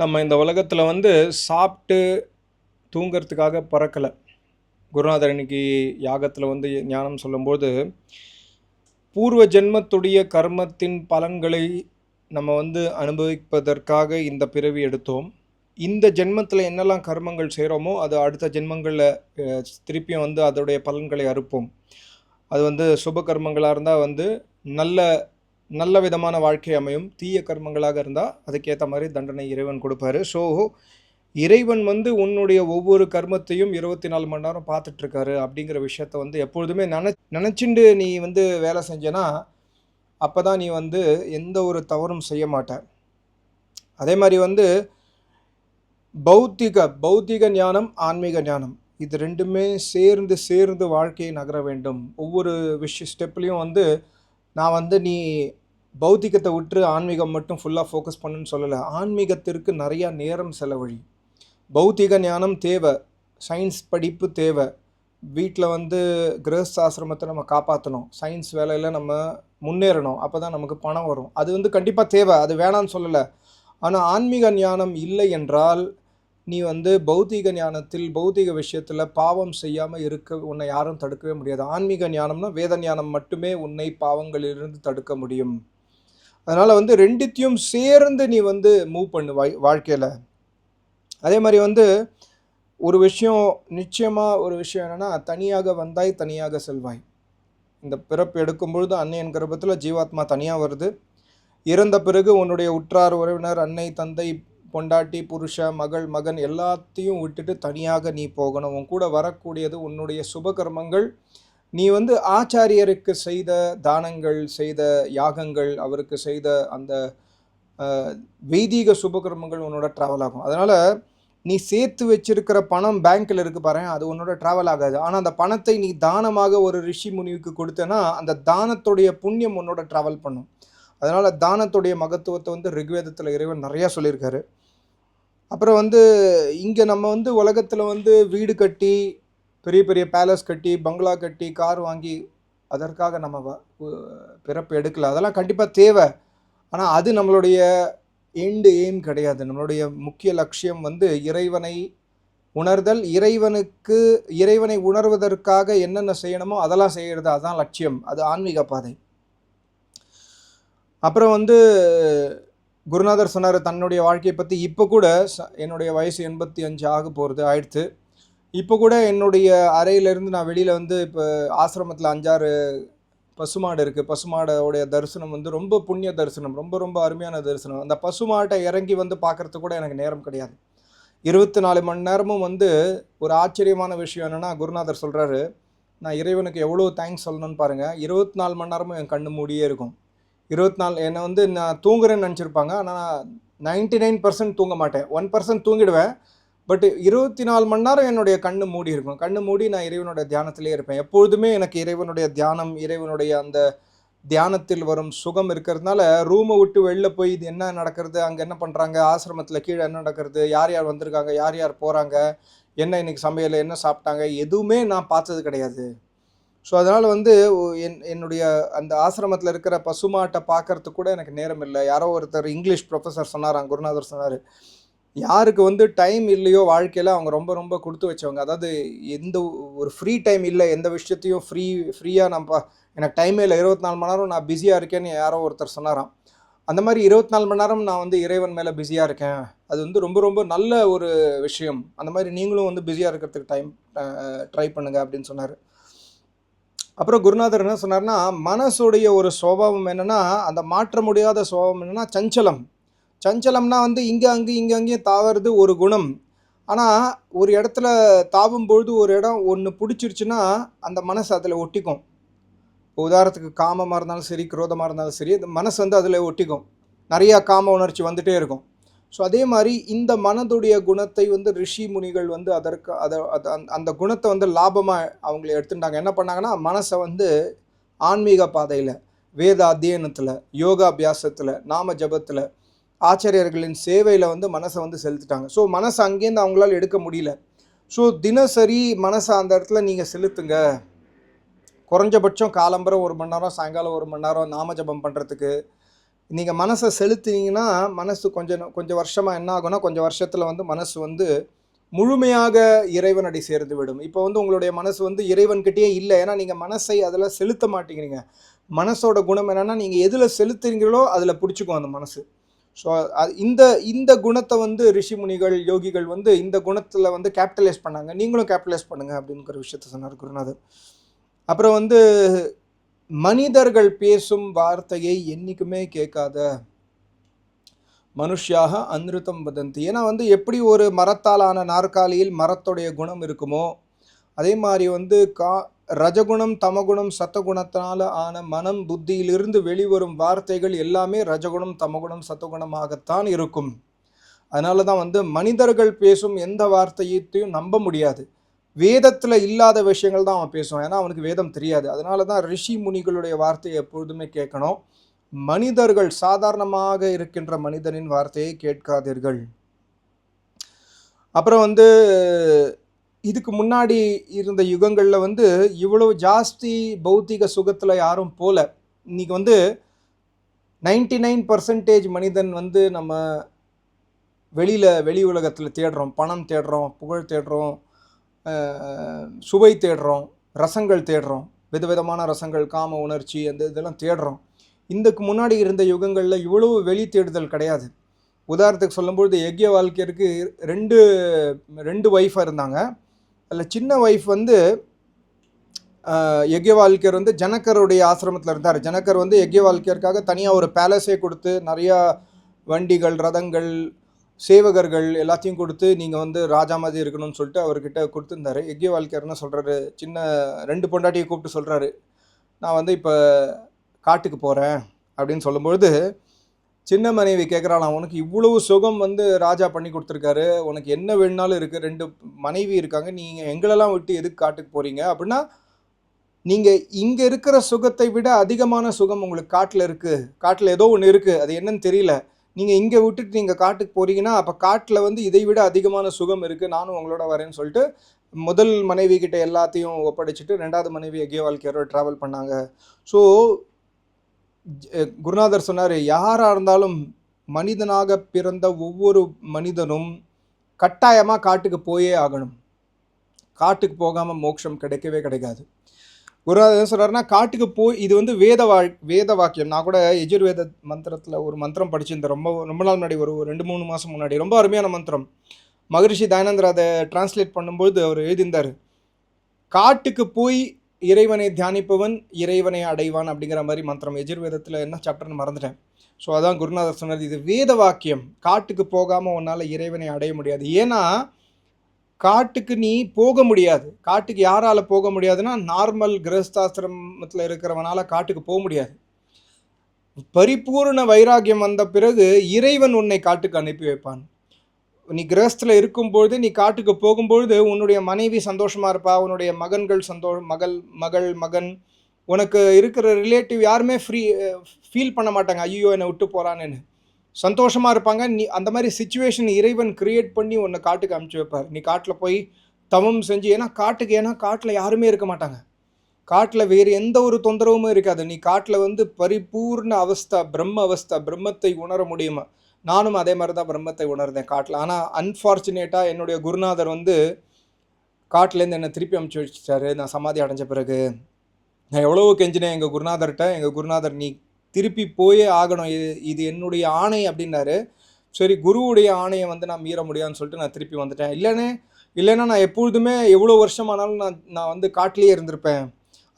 நம்ம இந்த உலகத்தில் வந்து சாப்பிட்டு தூங்கிறதுக்காக பிறக்கலை. குருநாதர் இன்னைக்கு யாகத்தில் வந்து ஞானம் சொல்லும்போது பூர்வ ஜென்மத்துடைய கர்மத்தின் பலன்களை நம்ம வந்து அனுபவிப்பதற்காக இந்த பிறவி எடுத்தோம். இந்த ஜென்மத்தில் என்னெல்லாம் கர்மங்கள் செய்கிறோமோ அது அடுத்த ஜென்மங்களில் திருப்பியும் வந்து அதோடைய பலன்களை அறுப்போம். அது வந்து சுப கர்மங்களாக இருந்தால் வந்து நல்ல நல்ல விதமான வாழ்க்கை அமையும். தீய கர்மங்களாக இருந்தால் அதுக்கேற்ற மாதிரி தண்டனை இறைவன் கொடுப்பாரு. ஸோ இறைவன் வந்து உன்னுடைய ஒவ்வொரு கர்மத்தையும் இருபத்தி நாலு மணி நேரம் பார்த்துட்ருக்காரு அப்படிங்கிற விஷயத்த வந்து எப்பொழுதுமே நினை நினச்சிண்டு நீ வந்து வேலை செஞ்சேன்னா அப்போ தான் நீ வந்து எந்த ஒரு தவறும் செய்ய மாட்ட. அதே மாதிரி வந்து பௌத்திக பௌத்திக ஞானம் ஆன்மீக ஞானம் இது ரெண்டுமே சேர்ந்து சேர்ந்து வாழ்க்கையை நகர வேண்டும். ஒவ்வொரு விஷய ஸ்டெப்லேயும் வந்து நான் வந்து நீ பௌத்திகத்தை விட்டு ஆன்மீகம் மட்டும் ஃபுல்லாக ஃபோக்கஸ் பண்ணுன்னு சொல்லலை. ஆன்மீகத்திற்கு நிறையா நேரம் செலவழி. பௌத்திக ஞானம் தேவை. சயின்ஸ் படிப்பு தேவை. வீட்டில் வந்து கிரகஸ்தாசிரமத்தை நம்ம காப்பாற்றணும் சயின்ஸ் வேலையில் நம்ம முன்னேறணும். அப்போ தான் நமக்கு பணம் வரும். அது வந்து கண்டிப்பாக தேவை. அது வேணான்னு சொல்லலை. ஆனால் ஆன்மீக ஞானம் இல்லை என்றால் நீ வந்து பௌத்திக ஞானத்தில் பௌத்திக விஷயத்தில் பாவம் செய்யாமல் இருக்க உன்னை யாரும் தடுக்கவே முடியாது. ஆன்மீக ஞானம்னா வேத ஞானம் மட்டுமே உன்னை பாவங்களிலிருந்து தடுக்க முடியும். அதனால் வந்து ரெண்டுத்தையும் சேர்ந்து நீ வந்து மூவ் பண்ணு வாய் வாழ்க்கையில். அதே மாதிரி வந்து ஒரு விஷயம் நிச்சயமாக ஒரு விஷயம் என்னென்னா தனியாக வந்தாய் தனியாக செல்வாய். இந்த பிறப்பு எடுக்கும் பொழுது அன்னையன் கர்ப்பத்தில் ஜீவாத்மா தனியாக வருது. இறந்த பிறகு உன்னுடைய உற்றார் உறவினர் அன்னை தந்தை பொண்டாட்டி புருஷ மகள் மகன் எல்லாத்தையும் விட்டுட்டு தனியாக நீ போகணும். உன் கூட வரக்கூடியது உன்னுடைய சுபகர்மங்கள் நீ வந்து ஆச்சாரியருக்கு செய்த தானங்கள் செய்த யாகங்கள் அவருக்கு செய்த அந்த வைதீக சுபகர்மங்கள் உன்னோட ட்ராவல் ஆகும். அதனால் நீ சேர்த்து வச்சிருக்கிற பணம் பேங்க்கில் இருக்கு பாரு அது உன்னோட ட்ராவல் ஆகாது. ஆனால் அந்த பணத்தை நீ தானமாக ஒரு ரிஷி முனிவுக்கு கொடுத்தனா அந்த தானத்துடைய புண்ணியம் உன்னோட ட்ராவல் பண்ணும். அதனால் தானத்துடைய மகத்துவத்தை வந்து ரிக்வேதத்தில் இறைவன் நிறையா சொல்லியிருக்காரு. அப்புறம் வந்து இங்கே நம்ம வந்து உலகத்தில் வந்து வீடு கட்டி பெரிய பெரிய பேலஸ் கட்டி பங்களா கட்டி கார் வாங்கி அதற்காக நம்ம வ- பிறப்பு எடுக்கல. அதெல்லாம் கண்டிப்பாக தேவை. ஆனால் அது நம்மளுடைய எண்டு எய்ம் கிடையாது. நம்மளுடைய முக்கிய லட்சியம் வந்து இறைவனை உணர்தல். இறைவனுக்கு இறைவனை உணர்வதற்காக என்னென்ன செய்யணுமோ அதெல்லாம் செய்கிறது அதுதான் லட்சியம். அது ஆன்மீக பாதை. அப்புறம் வந்து குருநாதர் சொன்னார் தன்னுடைய வாழ்க்கையை பற்றி இப்போ கூட ச- என்னுடைய வயசு எண்பத்தி அஞ்சு ஆக போகிறது ஆயிடுத்து இப்போ கூட என்னுடைய அறையிலேருந்து நான் வெளியில் வந்து இப்போ ஆசிரமத்தில் அஞ்சாறு பசுமாடு இருக்குது பசுமாடோடைய தரிசனம் வந்து ரொம்ப புண்ணிய தரிசனம் ரொம்ப ரொம்ப அருமையான தரிசனம். அந்த பசுமாட்டை இறங்கி வந்து பார்க்கறதுக்கு கூட எனக்கு நேரம் கிடையாது. இருபத்தி நாலு மணி நேரமும் வந்து ஒரு ஆச்சரியமான விஷயம் என்னென்னா குருநாதர் சொல்கிறாரு நான் இறைவனுக்கு எவ்வளோ தேங்க்ஸ் சொல்லணும்னு பாருங்கள் இருபத்தி நாலு மணி நேரமும் என் கண்ணு மூடியே இருக்கும். இருபத்தி நாலு என்னை வந்து நான் தூங்குறேன்னு நினச்சிருப்பாங்க. ஆனால் நைன்டி நைன் பர்சன்ட் தூங்க மாட்டேன். ஒன் பர்சன்ட் தூங்கிடுவேன். பட் இருபத்தி நாலு மணி நேரம் என்னுடைய கண்ணு மூடி இருக்கும். கண்ணு மூடி நான் இறைவனுடைய தியானத்திலே இருப்பேன். எப்பொழுதுமே எனக்கு இறைவனுடைய தியானம் இறைவனுடைய அந்த தியானத்தில் வரும் சுகம் இருக்கிறதுனால ரூமை விட்டு வெளில போய் இது என்ன நடக்கிறது அங்கே என்ன பண்ணுறாங்க ஆசிரமத்தில் கீழே என்ன நடக்கிறது யார் யார் வந்திருக்காங்க யார் யார் போகிறாங்க என்ன இன்னைக்கு சமையல் என்ன சாப்பிட்டாங்க எதுவுமே நான் பார்த்தது கிடையாது. ஸோ அதனால் வந்து என் என்னுடைய அந்த ஆசிரமத்தில் இருக்கிற பசுமாட்டை பார்க்கறதுக்கு கூட எனக்கு நேரம் இல்லை. யாரோ ஒருத்தர் இங்கிலீஷ் ப்ரொஃபஸர் சொன்னார் குருநாதர் சொன்னார். யாருக்கு வந்து டைம் இல்லையோ வாழ்க்கையில் அவங்க ரொம்ப ரொம்ப கொடுத்து வச்சவங்க. அதாவது எந்த ஒரு ஃப்ரீ டைம் இல்லை எந்த விஷயத்தையும் ஃப்ரீ ஃப்ரீயாக நான் எனக்கு டைமே இல்லை. இருபத்தி நாலு மணி நேரம் நான் பிஸியாக இருக்கேன்னு யாரோ ஒருத்தர் சொன்னாராம். அந்த மாதிரி இருபத்தி நாலு மணி நேரம் நான் வந்து இறைவன் மேலே பிஸியாக இருக்கேன். அது வந்து ரொம்ப ரொம்ப நல்ல ஒரு விஷயம். அந்த மாதிரி நீங்களும் வந்து பிஸியாக இருக்கிறதுக்கு டைம் ட்ரை பண்ணுங்க அப்படின்னு சொன்னார். அப்புறம் குருநாதர் என்ன சொன்னார்னா மனசுடைய ஒரு சுவாவம் என்னென்னா அந்த மாற்ற முடியாத சுவாவம் என்னென்னா சஞ்சலம். சஞ்சலம்னா வந்து இங்கே அங்கே இங்கே அங்கேயும் தாவறது ஒரு குணம். ஆனால் ஒரு இடத்துல தாவும் பொழுது ஒரு இடம் ஒன்று பிடிச்சிருச்சுன்னா அந்த மனசு அதில் ஒட்டிக்கும். இப்போ உதாரணத்துக்கு காமமாக இருந்தாலும் சரி குரோதமாக இருந்தாலும் சரி இந்த மனசு வந்து அதில் ஒட்டிக்கும். நிறையா காம உணர்ச்சி வந்துகிட்டே இருக்கும். ஸோ அதே மாதிரி இந்த மனதுடைய குணத்தை வந்து ரிஷி முனிகள் வந்து அதற்கு அதை அந்த- அந்த குணத்தை வந்து லாபமாக அவங்கள எடுத்துட்டாங்க. என்ன பண்ணாங்கன்னா மனசை வந்து ஆன்மீக பாதையில் வேத அத்தியனத்தில் யோகாபியாசத்தில் நாம ஜபத்தில் ஆச்சாரியர்களின் சேவையில் வந்து மனசை வந்து செலுத்திட்டாங்க. ஸோ மனசை அங்கேருந்து அவங்களால எடுக்க முடியல. ஸோ தினசரி மனசை அந்த இடத்துல நீங்கள் செலுத்துங்க. குறைஞ்சபட்சம் காலம்பரம் ஒரு மணி நேரம் சாயங்காலம் ஒரு மணி நேரம் நாம ஜபம் பண்ணுறதுக்கு நீங்கள் மனசை செலுத்தினீங்கன்னா மனசு கொஞ்சம் கொஞ்சம் வருஷமாக என்ன ஆகும்னா கொஞ்சம் வருஷத்தில் வந்து மனசு வந்து முழுமையாக இறைவனடி சேர்ந்து விடும். இப்போ வந்து உங்களுடைய மனசு வந்து இறைவன்கிட்டயே இல்லை. ஏன்னா நீங்கள் மனசை அதில் செலுத்த மாட்டேங்கிறீங்க. மனசோட குணம் என்னென்னா நீங்கள் எதில் செலுத்துறீங்களோ அதில் பிடிச்சிக்கும் அந்த மனசு. ஸோ இந்த இந்த குணத்தை வந்து ரிஷிமுனிகள் யோகிகள் வந்து இந்த குணத்தில் வந்து கேபிட்டலைஸ் பண்ணாங்க. நீங்களும் கேபிட்டலைஸ் பண்ணுங்க அப்படிங்கிற விஷயத்த சொன்னார் குருநாதர். அப்புறம் வந்து மனிதர்கள் பேசும் வார்த்தையை என்றைக்குமே கேட்காத மனுஷியாக அன்ருத்தம் வதந்தி. ஏன்னா வந்து எப்படி ஒரு மரத்தாலான நாற்காலியில் மரத்துடைய குணம் இருக்குமோ அதே மாதிரி வந்து கா ரஜகுணம் தமகுணம் சத்தகுணத்தினால ஆன மனம் புத்தியிலிருந்து வெளிவரும் வார்த்தைகள் எல்லாமே ரஜகுணம் தமகுணம் சத்தகுணமாகத்தான் இருக்கும். அதனால தான் வந்து மனிதர்கள் பேசும் எந்த வார்த்தையத்தையும் நம்ப முடியாது. வேதத்தில் இல்லாத விஷயங்கள் தான் அவன் பேசுவான். ஏன்னா அவனுக்கு வேதம் தெரியாது. அதனால தான் ரிஷி முனிகளுடைய வார்த்தையை எப்பொழுதுமே கேட்கணும். மனிதர்கள் சாதாரணமாக இருக்கின்ற மனிதனின் வார்த்தையை கேட்காதீர்கள். அப்புறம் வந்து இதுக்கு முன்னாடி இருந்த யுகங்களில் வந்து இவ்வளவு ஜாஸ்தி பௌத்திக சுகத்தில் யாரும் போல. இன்னைக்கு வந்து நைன்டி நைன் பர்சன்டேஜ் மனிதன் வந்து நம்ம வெளியில் வெளி உலகத்தில் தேடுறோம். பணம் தேடுறோம் புகழ் தேடுறோம் சுவை தேடுறோம் ரசங்கள் தேடுறோம். விதவிதமான ரசங்கள் காம உணர்ச்சி அந்த இதெல்லாம் தேடுறோம். இதுக்கு முன்னாடி இருந்த யுகங்களில் இவ்வளவு வெளி தேடுதல் கிடையாது. உதாரணத்துக்கு சொல்லும்பொழுது யக்ய வாழ்க்கையருக்கு ரெண்டு ரெண்டு ஒய்ஃபாக இருந்தாங்க. அதில் சின்ன ஒய்ஃப் வந்து ஆஹ், வந்து ஜனக்கருடைய ஆசிரமத்தில் இருந்தார். ஜனக்கர் வந்து யக்ஞவால்கியருக்காக தனியாக ஒரு பேலஸே கொடுத்து நிறையா வண்டிகள் ரதங்கள் சேவகர்கள் எல்லாத்தையும் கொடுத்து நீங்கள் வந்து ராஜா மாதிரி இருக்கணும்னு சொல்லிட்டு அவர்கிட்ட கொடுத்துருந்தாரு. யக்ஞவால்கியர் சொல்கிறாரு சின்ன ரெண்டு பொண்டாட்டியை கூப்பிட்டு சொல்கிறாரு நான் வந்து இப்போ காட்டுக்கு போகிறேன் அப்படின்னு சொல்லும்பொழுது சின்ன மனைவி கேட்குறாளாம் உனக்கு இவ்வளவு சுகம் வந்து ராஜா பண்ணி கொடுத்துருக்காரு. உனக்கு என்ன வேணுனாலும் இருக்குது ரெண்டு மனைவி இருக்காங்க. நீங்கள் எங்களெல்லாம் விட்டு எதுக்கு காட்டுக்கு போகிறீங்க அப்படின்னா நீங்கள் இங்கே இருக்கிற சுகத்தை விட அதிகமான சுகம் உங்களுக்கு காட்டில் இருக்குது காட்டில் ஏதோ ஒன்று இருக்குது அது என்னன்னு தெரியல. நீங்கள் இங்கே விட்டுட்டு நீங்கள் காட்டுக்கு போகிறீங்கன்னா அப்போ காட்டில் வந்து இதை விட அதிகமான சுகம் இருக்குது நானும் உங்களோட வரேன்னு சொல்லிட்டு முதல் மனைவி கிட்ட எல்லாத்தையும் ஒப்படைச்சிட்டு ரெண்டாவது மனைவி எகிய வாழ்க்கையோட ட்ராவல் பண்ணாங்க. ஸோ குருநாதர் சொன்னார் யாராக இருந்தாலும் மனிதனாக பிறந்த ஒவ்வொரு மனிதனும் கட்டாயமாக காட்டுக்கு போயே ஆகணும். காட்டுக்கு போகாமல் மோட்சம் கிடைக்கவே கிடைக்காது. குருநாதர் என்ன சொல்கிறாருன்னா காட்டுக்கு போய் இது வந்து வேத வா வேத வாக்கியம். நான் கூட எஜுர்வேத மந்திரத்தில் ஒரு மந்திரம் படிச்சிருந்தேன். ரொம்ப ரொம்ப நாள் முன்னாடி ஒரு ஒரு ரெண்டு மூணு மாதம் முன்னாடி. ரொம்ப அருமையான மந்திரம். மகரிஷி தயானந்தர் அதை டிரான்ஸ்லேட் பண்ணும்போது அவர் எழுதியிருந்தார். காட்டுக்கு போய் இறைவனை தியானிப்பவன் இறைவனை அடைவான் அப்படிங்கிற மாதிரி மந்திரம். எஜிர்வேதத்தில் என்ன சாப்டர்னு மறந்துட்டேன். ஸோ அதான் குருநாதர் சொன்னது இது வேத வாக்கியம். காட்டுக்கு போகாமல் உன்னால் இறைவனை அடைய முடியாது. ஏன்னா காட்டுக்கு நீ போக முடியாது. காட்டுக்கு யாரால் போக முடியாதுன்னா நார்மல் கிரகஸ்தாசிரமத்தில் இருக்கிறவனால் காட்டுக்கு போக முடியாது. பரிபூர்ண வைராகியம் வந்த பிறகு இறைவன் உன்னை காட்டுக்கு அனுப்பி வைப்பான். நீ கிரகஸ்தில் இருக்கும்பொழுது நீ காட்டுக்கு போகும்பொழுது உன்னுடைய மனைவி சந்தோஷமாக இருப்பா உன்னுடைய மகன்கள் சந்தோ மகள் மகள் மகன். உனக்கு இருக்கிற ரிலேட்டிவ் யாருமே ஃப்ரீ ஃபீல் பண்ண மாட்டாங்க. ஐயோ என்னை விட்டு போகிறான்னு சந்தோஷமாக இருப்பாங்க. நீ அந்த மாதிரி சுச்சுவேஷன் இறைவன் கிரியேட் பண்ணி உன்னை காட்டுக்கு அனுப்பிச்சி வைப்பார். நீ காட்டில் போய் தவம் செஞ்சு ஏன்னா காட்டுக்கு ஏன்னா காட்டில் யாருமே இருக்க மாட்டாங்க. காட்டில் வேறு எந்த ஒரு தொந்தரவும் இருக்காது. நீ காட்டில் வந்து பரிபூர்ண அவஸ்தா பிரம்ம அவஸ்தா பிரம்மத்தை உணர முடியுமா? நானும் அதே மாதிரி தான் பிரம்மத்தை உணர்ந்தேன் காட்டில். ஆனால் அன்ஃபார்ச்சுனேட்டாக என்னுடைய குருநாதர் வந்து காட்டிலேருந்து என்னை திருப்பி அமுச்சு வச்சிட்டாரு. நான் சமாதி அடைஞ்ச பிறகு. நான் எவ்வளவோ கெஞ்சினேன் எங்கள் குருநாதர்கிட்ட எங்கள் குருநாதர் நீ திருப்பி போயே ஆகணும். இது இது என்னுடைய ஆணை அப்படின்னாரு. சரி குருவுடைய ஆணையை வந்து நான் மீற முடியாதுன்னு சொல்லிட்டு நான் திருப்பி வந்துட்டேன். இல்லைன்னு இல்லைன்னா நான் எப்பொழுதுமே எவ்வளோ வருஷமானாலும் நான் நான் வந்து காட்டிலேயே இருந்திருப்பேன்.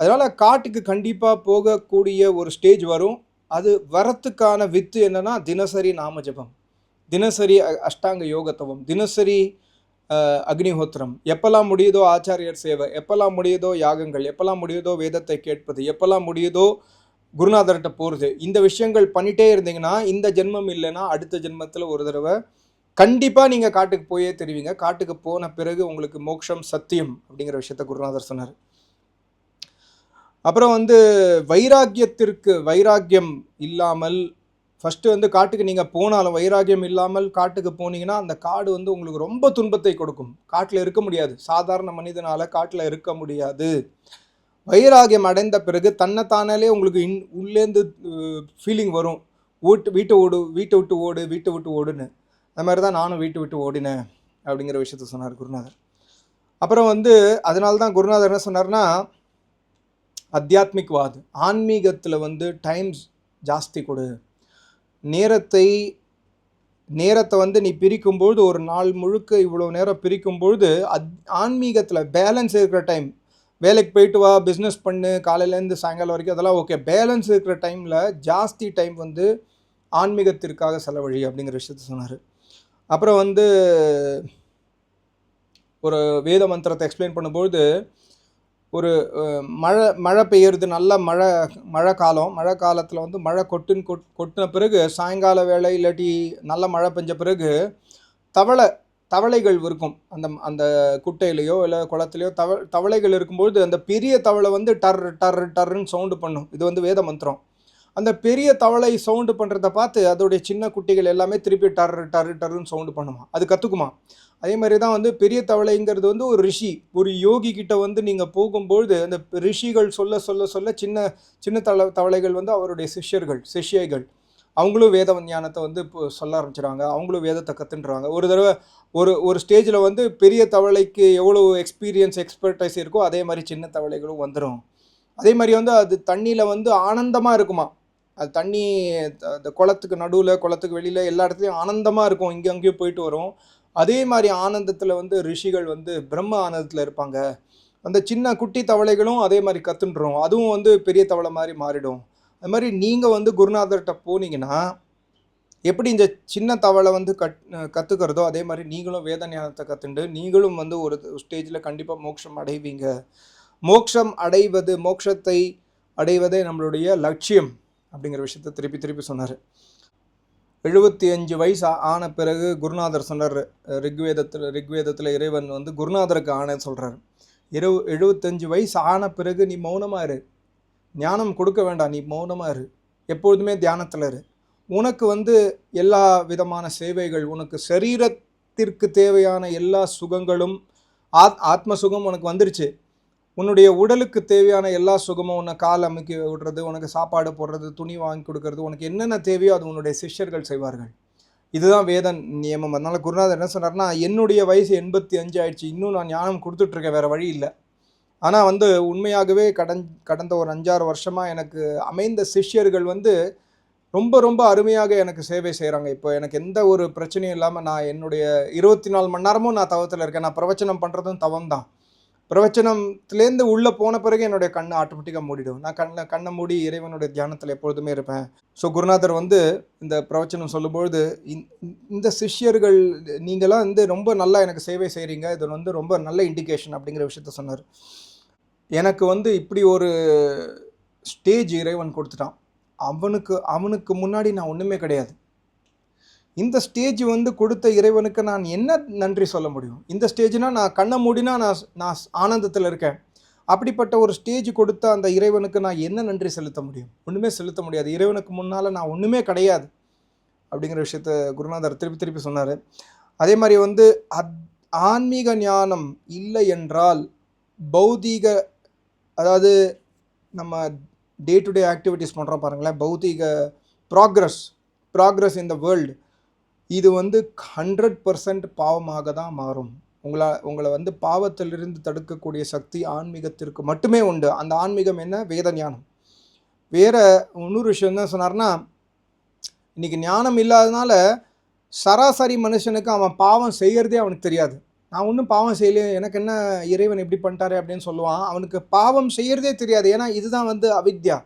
அதனால் காட்டுக்கு கண்டிப்பாக போகக்கூடிய ஒரு ஸ்டேஜ் வரும். அது வரத்துக்கான வித்து என்னன்னா தினசரி நாமஜபம் தினசரி அ- அஷ்டாங்க யோகத்துவம். தினசரி அக்னிஹோத்திரம். எப்பெல்லாம் முடியுதோ ஆச்சாரியர் சேவை எப்பெல்லாம் முடியுதோ யாகங்கள் எப்பெல்லாம் முடியுதோ வேதத்தை கேட்பது எப்பெல்லாம் முடியுதோ குருநாதர்கிட்ட போகிறது இந்த விஷயங்கள் பண்ணிட்டே இருந்தீங்கன்னா இந்த ஜென்மம் இல்லைன்னா அடுத்த ஜென்மத்தில் ஒரு தடவை கண்டிப்பாக நீங்கள் காட்டுக்கு போயே தெரிவிங்க. காட்டுக்கு போன பிறகு உங்களுக்கு மோட்சம் சத்தியம் அப்படிங்கிற விஷயத்த குருநாதர் சொன்னார். அப்புறம் வந்து வைராக்கியத்திற்கு வைராக்கியம் இல்லாமல் ஃபஸ்ட்டு வந்து காட்டுக்கு நீங்கள் போனாலும் வைராக்கியம் இல்லாமல் காட்டுக்கு போனீங்கன்னா அந்த காடு வந்து உங்களுக்கு ரொம்ப துன்பத்தை கொடுக்கும். காட்டில் இருக்க முடியாது. சாதாரண மனிதனால் காட்டில் இருக்க முடியாது. வைராகியம் அடைந்த பிறகு தன்னைத்தானாலே உங்களுக்கு இன் உள்ளேந்து ஃபீலிங் வரும். வீட்டு வீட்டை ஓடு வீட்டை விட்டு ஓடு வீட்டை விட்டு ஓடுன்னு. அந்த மாதிரி தான் நானும் வீட்டை விட்டு ஓடினேன் அப்படிங்கிற விஷயத்த சொன்னார் குருநாதர். அப்புறம் வந்து அதனால தான் குருநாதர் என்ன சொன்னார்னா அத்தியாத்மிக்வாத். ஆன்மீகத்தில் வந்து டைம்ஸ் ஜாஸ்தி கொடு. நேரத்தை நேரத்தை வந்து நீ பிரிக்கும்பொழுது ஒரு நாள் முழுக்க இவ்வளோ நேரம் பிரிக்கும்பொழுது அத் ஆன்மீகத்தில் பேலன்ஸ் இருக்கிற டைம் வேலைக்கு போயிட்டு வா பிஸ்னஸ் பண்ணு காலையிலேருந்து சாயங்காலம் வரைக்கும் அதெல்லாம் ஓகே பேலன்ஸ் இருக்கிற டைமில் ஜாஸ்தி டைம் வந்து ஆன்மீகத்திற்காக செலவழி அப்படிங்கிற விஷயத்த சொன்னார். அப்புறம் வந்து ஒரு வேத மந்திரத்தை எக்ஸ்பிளைன் பண்ணும்பொழுது ஒரு மழை மழை பெய்யுறது நல்ல மழை மழை காலம். மழை காலத்தில் வந்து மழை கொட்டுன்னு கொட் கொட்டின பிறகு சாயங்கால வேலை இல்லாட்டி நல்ல மழை பெஞ்ச பிறகு தவளை தவளைகள் இருக்கும் அந்த அந்த குட்டையிலையோ இல்லை குளத்துலையோ தவ தவளைகள் இருக்கும்பொழுது அந்த பெரிய தவளை வந்து டர் டர் டர்ன்னு சவுண்டு பண்ணும். இது வந்து வேத மந்திரம். அந்த பெரிய தவளை சவுண்டு பண்ணுறத பார்த்து அதோடைய சின்ன குட்டிகள் எல்லாமே திருப்பி டர் டர் டருன்னு சவுண்டு பண்ணுமா? அது கற்றுக்குமா அதே மாதிரி தான் வந்து பெரிய தவளைங்கிறது வந்து ஒரு ரிஷி. ஒரு யோகி கிட்ட வந்து நீங்கள் போகும்பொழுது அந்த ரிஷிகள் சொல்ல சொல்ல சொல்ல சின்ன சின்ன தள தவளைகள் வந்து அவருடைய சிஷ்யர்கள் சிஷ்யைகள். அவங்களும் வேத ஞானத்தை வந்து இப்போ சொல்ல ஆரம்பிச்சிடுறாங்க. அவங்களும் வேதத்தை கற்றுன்றாங்க ஒரு தடவை ஒரு ஒரு ஸ்டேஜில் வந்து பெரிய தவளைக்கு எவ்வளோ எக்ஸ்பீரியன்ஸ் எக்ஸ்பர்டைஸ் இருக்கோ அதே மாதிரி சின்ன தவளைகளும் வந்துடும் அதே மாதிரி வந்து அது தண்ணியில் வந்து ஆனந்தமாக இருக்குமா? அது தண்ணி த- அந்த குளத்துக்கு நடுவில் குளத்துக்கு வெளியில் எல்லா இடத்துலையும் ஆனந்தமாக இருக்கும். இங்கே அங்கேயும் போயிட்டு வரும். அதே மாதிரி ஆனந்தத்தில் வந்து ரிஷிகள் வந்து பிரம்ம ஆனந்தத்தில் இருப்பாங்க. அந்த சின்ன குட்டி தவளைகளும் அதே மாதிரி கற்றுன்றோம் அதுவும் வந்து பெரிய தவளை மாதிரி மாறிடும். அது மாதிரி நீங்கள் வந்து குருநாதர்கிட்ட போனீங்கன்னா எப்படி இந்த சின்ன தவளை வந்து கட் கற்றுக்கிறதோ அதே மாதிரி நீங்களும் வேத ஞானத்தை கற்றுண்டு நீங்களும் வந்து ஒரு ஸ்டேஜில் கண்டிப்பாக மோட்சம் அடைவீங்க. மோட்சம் அடைவது மோட்சத்தை அடைவதே நம்மளுடைய லட்சியம். அப்படிங்கிற விஷயத்த திருப்பி திருப்பி சொன்னார். எழுபத்தி அஞ்சு வயசு ஆன பிறகு குருநாதர் சொன்னார். ரிக்வேதத்தில் ரிக்வேதத்தில் இறைவன் வந்து குருநாதருக்கு ஆணை சொல்கிறார் இரவு எழுபத்தஞ்சு வயசு ஆன பிறகு நீ மௌனமாக இரு. ஞானம் கொடுக்க வேண்டாம் நீ மௌனமாக இரு. எப்பொழுதுமே தியானத்தில் இரு. உனக்கு வந்து எல்லா விதமான சேவைகள் உனக்கு சரீரத்திற்கு தேவையான எல்லா சுகங்களும் ஆத் ஆத்ம சுகம் உனக்கு வந்துருச்சு. உன்னுடைய உடலுக்கு தேவையான எல்லா சுகமும் உன்னை கால் அமுக்கி விடுறது உனக்கு சாப்பாடு போடுறது துணி வாங்கி கொடுக்கறது உனக்கு என்னென்ன தேவையோ அது உன்னுடைய சிஷ்யர்கள் செய்வார்கள். இதுதான் வேதன் நியமம். அதனால் குருநாதர் என்ன சொன்னார்னா என்னுடைய வயசு எண்பத்தி அஞ்சு ஆயிடுச்சு. இன்னும் நான் ஞானம் கொடுத்துட்ருக்கேன். வேறு வழி இல்லை. ஆனால் வந்து உண்மையாகவே கடன் கடந்த ஒரு அஞ்சாறு வருஷமாக எனக்கு அமைந்த சிஷ்யர்கள் வந்து ரொம்ப ரொம்ப அருமையாக எனக்கு சேவை செய்கிறாங்க இப்போ எனக்கு எந்த ஒரு பிரச்சனையும் இல்லாமல் நான் என்னுடைய இருபத்தி நாலு மணி நேரமும் நான் தவத்தில் இருக்கேன். நான் பிரவச்சனம் பண்ணுறதும் தவம் தான் பிரவச்சனத்துலேருந்து உள்ளே போன பிறகு என்னுடைய கண்ணை ஆட்டோமேட்டிக்காக மூடிடும். நான் கண்ணை கண்ணை மூடி இறைவனுடைய தியானத்தில் எப்பொழுதுமே இருப்பேன். ஸோ குருநாதர் வந்து இந்த பிரவச்சனம் சொல்லும்பொழுது இந்த சிஷ்யர்கள் நீங்களாம் வந்து ரொம்ப நல்லா எனக்கு சேவை செய்கிறீங்க இது வந்து ரொம்ப நல்ல இண்டிகேஷன் அப்படிங்கிற விஷயத்த சொன்னார். எனக்கு வந்து இப்படி ஒரு ஸ்டேஜ் இறைவன் கொடுத்துட்டான். அவனுக்கு அவனுக்கு முன்னாடி நான் ஒன்றுமே கிடையாது. இந்த ஸ்டேஜ் வந்து கொடுத்த இறைவனுக்கு நான் என்ன நன்றி சொல்ல முடியும்? இந்த ஸ்டேஜ்னால் நான் கண்ணை மூடினா நான் நான் ஆனந்தத்தில் இருக்கேன். அப்படிப்பட்ட ஒரு ஸ்டேஜ் கொடுத்த அந்த இறைவனுக்கு நான் என்ன நன்றி செலுத்த முடியும்? ஒன்றுமே செலுத்த முடியாது. இறைவனுக்கு முன்னால் நான் ஒன்றுமே கிடையாது. அப்படிங்கிற விஷயத்த குருநாதர் திருப்பி திருப்பி சொன்னார். அதே மாதிரி வந்து அத் ஆன்மீக ஞானம் இல்லை என்றால் பௌதீக அதாவது நம்ம டே டு டே ஆக்டிவிட்டீஸ் பண்ணுறோம் பாருங்களேன். பௌதீக progress progress in the world இது வந்து ஹண்ட்ரட் பர்சன்ட் பாவமாக தான் மாறும். உங்களா உங்களை வந்து பாவத்திலிருந்து தடுக்கக்கூடிய சக்தி ஆன்மீகத்திற்கு மட்டுமே உண்டு. அந்த ஆன்மீகம் என்ன? வேத ஞானம் வேற இன்னொரு விஷயம் என்ன சொன்னார்னா இன்னைக்கு ஞானம் இல்லாதனால சராசரி மனுஷனுக்கு அவன் பாவம் செய்கிறதே அவனுக்கு தெரியாது. நான் ஒன்றும் பாவம் செய்யலையே எனக்கு என்ன இறைவன் இப்படி பண்ணிட்டாரு அப்படின்னு சொல்லுவான். அவனுக்கு பாவம் செய்கிறதே தெரியாது. ஏன்னா இதுதான் வந்து அவித்யா.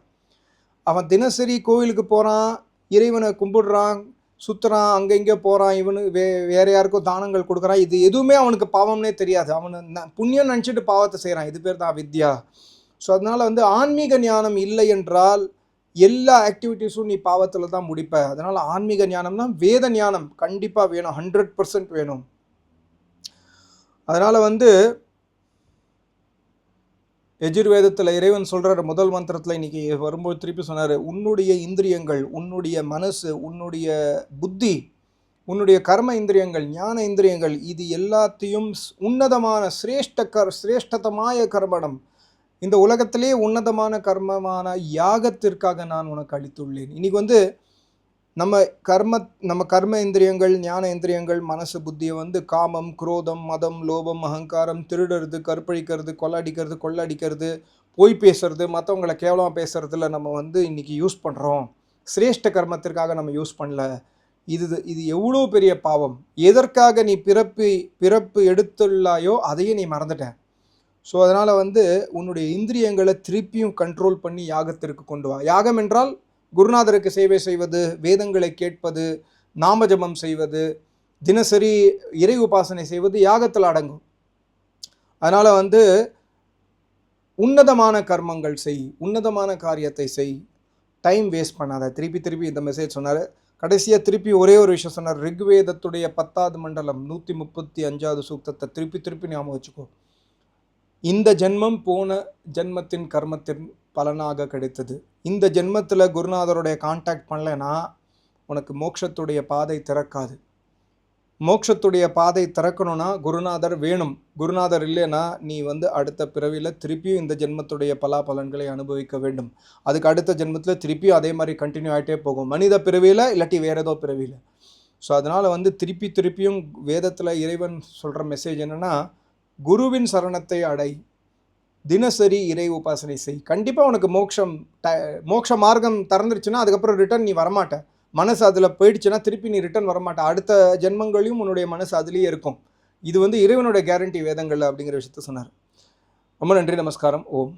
அவன் தினசரி கோவிலுக்கு போகிறான் இறைவனை கும்பிடுறான் சுற்றுறான் அங்கே இங்கே போகிறான் இவனு வே வேறு யாருக்கோ தானங்கள் கொடுக்குறான். இது எதுவுமே அவனுக்கு பாவம்னே தெரியாது. அவனு ந- புண்ணியம் நினச்சிட்டு பாவத்தை செய்கிறான் இது பேர் தான் வித்யா ஸோ அதனால் வந்து ஆன்மீக ஞானம் இல்லை என்றால் எல்லா ஆக்டிவிட்டீஸும் நீ பாவத்தில் தான் முடிப்ப. அதனால் ஆன்மீக ஞானம்னா வேத ஞானம் கண்டிப்பாக வேணும். ஹண்ட்ரட் பர்சன்ட் வேணும். அதனால் வந்து எஜுர்வேதத்தில் இறைவன் சொல்கிறார் முதல் மந்திரத்தில் இன்றைக்கி வரும்போது திருப்பி சொன்னார் உன்னுடைய இந்திரியங்கள் உன்னுடைய மனசு உன்னுடைய புத்தி உன்னுடைய கர்ம இந்திரியங்கள் ஞான இந்திரியங்கள் இது எல்லாத்தையும் ஸ்- உன்னதமான சிரேஷ்ட கர் சிரேஷ்டதமாய கர்மணம் இந்த உலகத்திலே உன்னதமான கர்மமான யாகத்திற்காக நான் உனக்கு அளித்துள்ளேன். இன்றைக்கி வந்து நம்ம கர்ம நம்ம கர்ம இந்திரியங்கள் ஞான இந்திரியங்கள் மனசு புத்தியை வந்து காமம் குரோதம் மதம் லோபம் அகங்காரம் திருடுறது கற்பழிக்கிறது கொள்ளடிக்கிறது கொள்ளடிக்கிறது பொய் பேசுறது மற்றவங்களை கேவலமாக பேசுறதுல நம்ம வந்து இன்றைக்கி யூஸ் பண்ணுறோம் சிரேஷ்ட கர்மத்திற்காக நம்ம யூஸ் பண்ணல. இது இது எவ்வளோ பெரிய பாவம். எதற்காக நீ பிறப்பு பிறப்பு எடுத்துள்ளாயோ அதையே நீ மறந்துட்ட. ஸோ அதனால் வந்து உன்னுடைய இந்திரியங்களை திருப்பியும் கண்ட்ரோல் பண்ணி யாகத்திற்கு கொண்டு வா. யாகம் என்றால் குருநாதருக்கு சேவை செய்வது வேதங்களை கேட்பது நாமஜபம் செய்வது தினசரி இறை உபாசனை செய்வது யாகத்தில் அடங்கும். அதனால் வந்து உன்னதமான கர்மங்கள் செய் உன்னதமான காரியத்தை செய். டைம் வேஸ்ட் பண்ணாத. திருப்பி திருப்பி இந்த மெசேஜ் சொன்னார். கடைசியாக திருப்பி ஒரே ஒரு விஷயம் சொன்னார். ரிக்வேதத்துடைய பத்தாவது மண்டலம் நூற்றி முப்பத்தி அஞ்சாவது சூக்தத்தை திருப்பி திருப்பி ஞாபகம் வச்சுக்கோ. இந்த ஜென்மம் போன ஜென்மத்தின் கர்மத்தின் பலனாக கிடைத்தது. இந்த ஜென்மத்தில் குருநாதருடைய காண்டாக்ட் பண்ணலைன்னா உனக்கு மோட்சத்துடைய பாதை திறக்காது. மோட்சத்துடைய பாதை திறக்கணும்னா குருநாதர் வேணும். குருநாதர் இல்லைன்னா நீ வந்து அடுத்த பிறவியில் திருப்பியும் இந்த ஜென்மத்துடைய பலாபலன்களை அனுபவிக்க வேண்டும். அதுக்கு அடுத்த ஜென்மத்தில் திருப்பியும் அதே மாதிரி கண்டினியூ ஆகிட்டே போகும். மனித பிறவியில் இல்லாட்டி வேறு ஏதோ பிறவியில். ஸோ அதனால் வந்து திருப்பி திருப்பியும் வேதத்தில் இறைவன் சொல்கிற மெசேஜ் என்னென்னா குருவின் சரணத்தை அடை. தினசரி இறை உபாசனை செய். கண்டிப்பாக உனக்கு மோட்சம் ட மோட்ச மார்க்கம் திறந்துருச்சுன்னா அதுக்கப்புறம் ரிட்டர்ன் நீ வரமாட்ட. மனசு அதில் போயிடுச்சுன்னா திருப்பி நீ ரிட்டர்ன் வரமாட்ட. அடுத்த ஜென்மங்களையும் உன்னுடைய மனசு அதுலேயே இருக்கும். இது வந்து இறைவனுடைய கேரண்டி வேதங்கள் அப்படிங்கிற விஷயத்த சொன்னார். ரொம்ப நன்றி நமஸ்காரம். ஓம்.